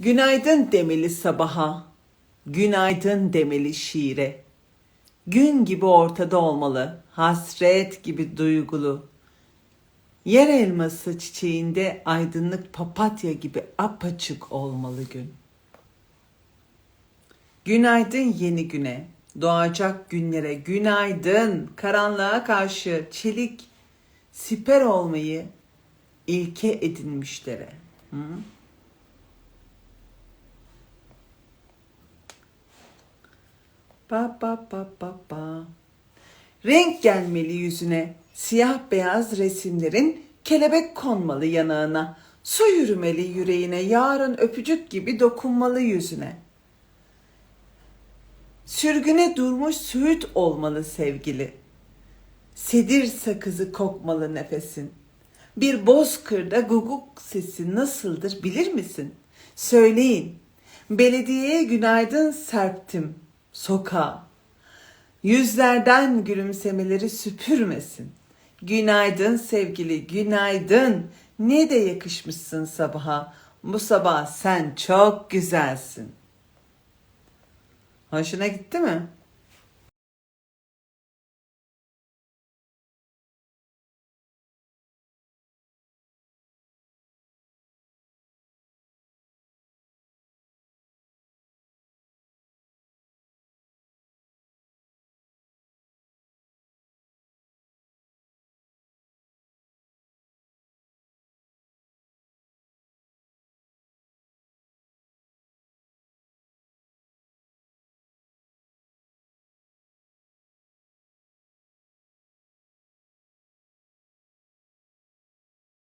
Günaydın demeli sabaha, günaydın demeli şiire. Gün gibi ortada olmalı, hasret gibi duygulu. Yer elması çiçeğinde aydınlık papatya gibi apaçık olmalı gün. Günaydın yeni güne, doğacak günlere günaydın. Karanlığa karşı çelik, siper olmayı ilke edinmişlere. Hı? Ba ba ba ba ba. Renk gelmeli yüzüne, siyah beyaz resimlerin kelebek konmalı yanağına, su yürümeli yüreğine, yarın öpücük gibi dokunmalı yüzüne. Sürgüne durmuş söğüt olmalı sevgili. Sedir sakızı kokmalı nefesin. Bir bozkırda guguk sesi nasıldır bilir misin? Söyleyin. Belediyeye günaydın serptim sokağa. Yüzlerden gülümsemeleri süpürmesin. Günaydın sevgili, günaydın. Ne de yakışmışsın sabaha. Bu sabah sen çok güzelsin. Hoşuna gitti mi?